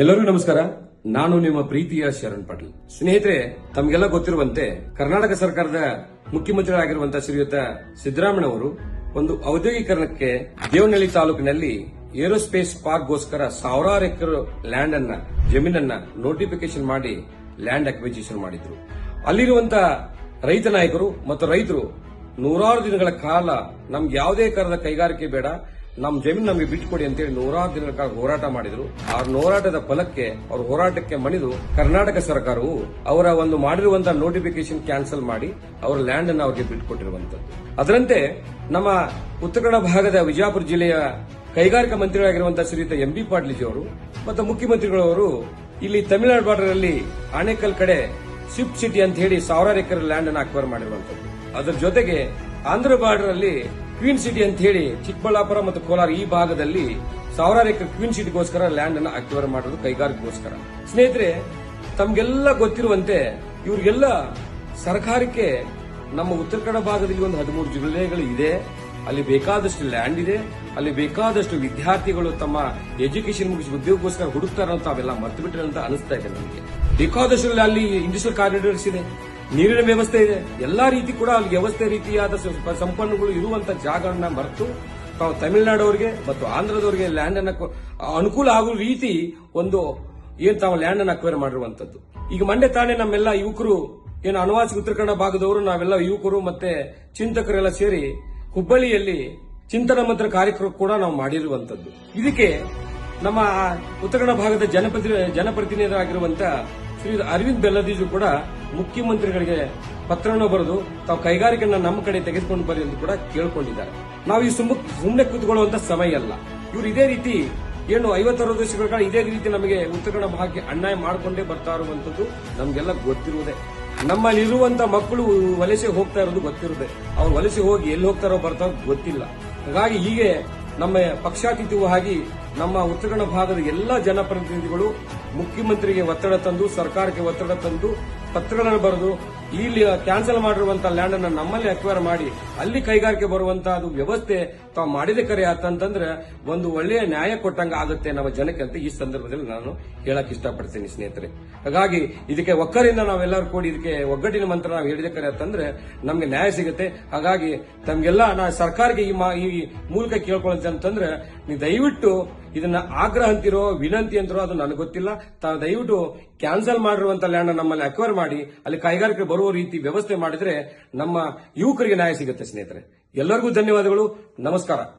ಎಲ್ಲರಿಗೂ ನಮಸ್ಕಾರ. ನಾನು ನಿಮ್ಮ ಪ್ರೀತಿಯ ಶರಣ್ ಪಾಟೀಲ್. ಸ್ನೇಹಿತರೆ, ತಮಗೆಲ್ಲ ಗೊತ್ತಿರುವಂತೆ ಕರ್ನಾಟಕ ಸರ್ಕಾರದ ಮುಖ್ಯಮಂತ್ರಿಗಳಾಗಿರುವಂತಹ ಶ್ರೀಯುತ ಸಿದ್ದರಾಮಯ್ಯ ಅವರು ಒಂದು ಔದ್ಯೋಗೀಕರಣಕ್ಕೆ ದೇವನಹಳ್ಳಿ ತಾಲೂಕಿನಲ್ಲಿ ಏರೋಸ್ಪೇಸ್ ಪಾರ್ಕ್ಗೋಸ್ಕರ ಸಾವಿರಾರು ಎಕರೆ ಲ್ಯಾಂಡ್ ಅನ್ನ ಜಮೀನನ್ನ ನೋಟಿಫಿಕೇಶನ್ ಮಾಡಿ ಲ್ಯಾಂಡ್ ಅಕ್ವಿಜಿಷನ್ ಮಾಡಿದ್ರು. ಅಲ್ಲಿರುವಂತ ರೈತ ನಾಯಕರು ಮತ್ತು ರೈತರು ನೂರಾರು ದಿನಗಳ ಕಾಲ ನಮ್ಗೆ ಯಾವುದೇ ಕರದ ಕೈಗಾರಿಕೆ ಬೇಡ ನಮ್ ಜಮೀನು ನಮಗೆ ಬಿಟ್ಟುಕೊಡಿ ಅಂತೇಳಿ ನೂರಾರು ದಿನಗಳ ಕಾಲ ಹೋರಾಟ ಮಾಡಿದ್ರು. ಆ ಹೋರಾಟದ ಫಲಕ್ಕೆ, ಅವ್ರ ಹೋರಾಟಕ್ಕೆ ಮಣಿದು ಕರ್ನಾಟಕ ಸರ್ಕಾರವು ಅವರ ಒಂದು ಮಾಡಿರುವಂತಹ ನೋಟಿಫಿಕೇಶನ್ ಕ್ಯಾನ್ಸಲ್ ಮಾಡಿ ಅವರ ಲ್ಯಾಂಡ್ ಅನ್ನು ಅವರಿಗೆ ಬಿಟ್ಟುಕೊಟ್ಟಿರುವಂತದ್ದು ಅದರಂತೆ ನಮ್ಮ ಉತ್ತರ ಕನ್ನಡ ಭಾಗದ ವಿಜಯಪುರ ಜಿಲ್ಲೆಯ ಕೈಗಾರಿಕಾ ಮಂತ್ರಿಗಳಾಗಿರುವಂತಹ ಶ್ರೀಯುತ ಎಂ ಬಿ ಪಾಟೀಲ್ಜಿ ಅವರು ಮತ್ತು ಮುಖ್ಯಮಂತ್ರಿಗಳವರು ಇಲ್ಲಿ ತಮಿಳುನಾಡು ಬಾರ್ಡರ್ ಅಲ್ಲಿ ಆಣೆಕಲ್ ಕಡೆ ಸ್ವಿಪ್ ಸಿಟಿ ಅಂತ ಹೇಳಿ ಸಾವಿರಾರು ಎಕರೆ ಲ್ಯಾಂಡ್ ಅನ್ನು ಅಕ್ವೈರ್ ಮಾಡಿರುವಂತದ್ದು. ಅದರ ಜೊತೆಗೆ ಆಂಧ್ರ ಬಾರ್ಡರ್ ಅಲ್ಲಿ ಕ್ವೀನ್ ಸಿಟಿ ಅಂತ ಹೇಳಿ ಚಿಕ್ಕಬಳ್ಳಾಪುರ ಮತ್ತು ಕೋಲಾರ ಈ ಭಾಗದಲ್ಲಿ ಸಾವಿರಾರು ಎಕರೆ ಕ್ವೀನ್ ಸಿಟಿಗೋಸ್ಕರ ಲ್ಯಾಂಡ್ ಅನ್ನು ಅಕ್ವೈರ್ ಮಾಡೋದು ಕೈಗಾರಿಕೆಗೋಸ್ಕರ. ಸ್ನೇಹಿತರೆ, ತಮಗೆಲ್ಲ ಗೊತ್ತಿರುವಂತೆ ಇವ್ರಿಗೆಲ್ಲ ಸರ್ಕಾರಕ್ಕೆ ನಮ್ಮ ಉತ್ತರ ಕನ್ನಡ ಭಾಗದಲ್ಲಿ ಒಂದು ಹದಿಮೂರು ಜಿಲ್ಲೆಗಳು ಇದೆ. ಅಲ್ಲಿ ಬೇಕಾದಷ್ಟು ಲ್ಯಾಂಡ್ ಇದೆ. ಅಲ್ಲಿ ಬೇಕಾದಷ್ಟು ವಿದ್ಯಾರ್ಥಿಗಳು ತಮ್ಮ ಎಜುಕೇಶನ್ ಮುಗಿಸಿ ಉದ್ಯೋಗಕ್ಕೋಸ್ಕರ ಹುಡುಕ್ತಾರ ಅಂತ ಅವೆಲ್ಲ ಮರ್ತು ಬಿಟ್ಟರೆ ಅಂತ ಅನಿಸ್ತಾ ಇದೆ ನಮಗೆ. ಬೇಕಾದಷ್ಟು ಅಲ್ಲಿ ಇಂಡಸ್ಟ್ರಿಯಲ್ ಕಾರಿಡಾರ್ಸ್ ಇದೆ. ನೀರಿನ ವ್ಯವಸ್ಥೆ ಇದೆ. ಎಲ್ಲಾ ರೀತಿ ಕೂಡ ಅಲ್ಲಿ ವ್ಯವಸ್ಥೆ ರೀತಿಯಾದ ಸ- ಸಂಪನ್ಮೂಲಗಳು ಇರುವಂತ ಜಾಗಗಳನ್ನ ಮರೆತು, ತಾವು ತಮಿಳುನಾಡವರಿಗೆ ಮತ್ತು ಆಂಧ್ರದವರಿಗೆ ಲ್ಯಾಂಡ್ ಅನ್ನ ಅನುಕೂಲ ಆಗುವ ರೀತಿ ಒಂದು ಏನ್ ತಾವು ಲ್ಯಾಂಡ್ ಅನ್ನ ಅಕ್ವೈರ್ ಮಾಡಿರುವಂತದ್ದು. ಈಗ ಮಂಡ್ಯ ತಾಣೆ ನಮ್ಮೆಲ್ಲ ಯುವಕರು, ಏನು ಅನುವಾಸಿ ಉತ್ತರ ಕನ್ನಡ ಭಾಗದವರು, ನಾವೆಲ್ಲ ಯುವಕರು ಮತ್ತೆ ಚಿಂತಕರೆಲ್ಲ ಸೇರಿ ಹುಬ್ಬಳ್ಳಿಯಲ್ಲಿ ಚಿಂತನ ಮಂತ್ರ ಕಾರ್ಯಕ್ರಮ ಕೂಡ ನಾವು ಮಾಡಿರುವಂತದ್ದು. ಇದಕ್ಕೆ ನಮ್ಮ ಉತ್ತರ ಕನ್ನಡ ಭಾಗದ ಜನಪ್ರತಿ ಶ್ರೀ ಅರವಿಂದ್ ಬೆಲ್ಲದೀಜು ಕೂಡ ಮುಖ್ಯಮಂತ್ರಿಗಳಿಗೆ ಪತ್ರವನ್ನು ಬರೆದು ತಾವು ಕೈಗಾರಿಕೆಯನ್ನು ನಮ್ಮ ಕಡೆ ತೆಗೆದುಕೊಂಡು ಬರಲಿ ಎಂದು ಕೂಡ ಕೇಳಿಕೊಂಡಿದ್ದಾರೆ. ನಾವು ಈ ಸುಮ್ಮ ಸುಮ್ಮನೆ ಕೂತ್ಕೊಳ್ಳುವಂತ ಸಮಯ ಅಲ್ಲ. ಇವರು ಇದೇ ರೀತಿ ಏನು ಐವತ್ತರವತ್ತು ವರ್ಷಗಳ ಕಾಲ ಇದೇ ರೀತಿ ನಮಗೆ ಉತ್ತರ ಕನ್ನಡ ಭಾಗಕ್ಕೆ ಅನ್ಯಾಯ ಮಾಡಿಕೊಂಡೇ ಬರ್ತಾ ಇರುವಂತದ್ದು ನಮಗೆಲ್ಲ ಗೊತ್ತಿರುವುದೇ. ನಮ್ಮಲ್ಲಿರುವಂತ ಮಕ್ಕಳು ವಲಸೆ ಹೋಗ್ತಾ ಇರೋದು ಗೊತ್ತಿರುತ್ತೆ ಅವ್ರು ವಲಸೆ ಹೋಗಿ ಎಲ್ಲಿ ಹೋಗ್ತಾರೋ ಬರ್ತಾರೋ ಗೊತ್ತಿಲ್ಲ. ಹಾಗಾಗಿ ಹೀಗೆ ನಮ್ಮ ಪಕ್ಷಾತೀತವಾಗಿ ನಮ್ಮ ಉತ್ತರ ಭಾಗದ ಎಲ್ಲ ಜನಪ್ರತಿನಿಧಿಗಳು ಮುಖ್ಯಮಂತ್ರಿಗೆ ಒತ್ತಡ ತಂದು, ಸರ್ಕಾರಕ್ಕೆ ಒತ್ತಡ ತಂದು, ಪತ್ರಗಳನ್ನು ಬರೆದು, ಇಲ್ಲಿ ಕ್ಯಾನ್ಸಲ್ ಮಾಡಿರುವಂತಹ ಲ್ಯಾಂಡ್ ಅನ್ನು ನಮ್ಮಲ್ಲಿ ಅಕ್ವೈರ್ ಮಾಡಿ, ಅಲ್ಲಿ ಕೈಗಾರಿಕೆ ಬರುವಂತಹ ವ್ಯವಸ್ಥೆ ತಾವು ಮಾಡಿದ ಕರೆ ಆತಂತಂದ್ರೆ ಒಂದು ಒಳ್ಳೆಯ ನ್ಯಾಯ ಕೊಟ್ಟಂಗ ಆಗುತ್ತೆ ನಮ್ಮ ಜನಕ್ಕೆ ಅಂತ ಈ ಸಂದರ್ಭದಲ್ಲಿ ನಾನು ಹೇಳಕ್ ಇಷ್ಟಪಡ್ತೀನಿ ಸ್ನೇಹಿತರೆ. ಹಾಗಾಗಿ ಇದಕ್ಕೆ ಒಕ್ಕರಿಂದ ನಾವೆಲ್ಲರೂ ಕೂಡಿ ಇದಕ್ಕೆ ಒಗ್ಗಟ್ಟಿನ ಮಂತ್ರ ನಾವು ಹೇಳಿದ ಕರೆ ಅಂತಂದ್ರೆ ನಮ್ಗೆ ನ್ಯಾಯ ಸಿಗುತ್ತೆ. ಹಾಗಾಗಿ ತಮ್ಗೆಲ್ಲ ನಾ ಸರ್ಕಾರಕ್ಕೆ ಈ ಮೂಲಕ ಕೇಳ್ಕೊಳ್ಳುತ್ತೆ ಅಂತಂದ್ರೆ ನೀವು ದಯವಿಟ್ಟು ಇದನ್ನ ಆಗ್ರಹ ಅಂತಿರೋ, ವಿನಂತಿ ಅಂತಿರೋ ಅದು ನನಗೆ ಗೊತ್ತಿಲ್ಲ. ದಯವಿಟ್ಟು ಕ್ಯಾನ್ಸಲ್ ಮಾಡಿರುವಂತ ಲ್ಯಾಂಡ್ ನಮ್ಮಲ್ಲಿ ಅಕ್ವೈರ್ ಮಾಡಿ, ಅಲ್ಲಿ ಕೈಗಾರಿಕೆ ಬರುವ ರೀತಿ ವ್ಯವಸ್ಥೆ ಮಾಡಿದ್ರೆ ನಮ್ಮ ಯುವಕರಿಗೆ ನ್ಯಾಯ ಸಿಗುತ್ತೆ ಸ್ನೇಹಿತರೆ. ಎಲ್ಲರಿಗೂ ಧನ್ಯವಾದಗಳು. ನಮಸ್ಕಾರ.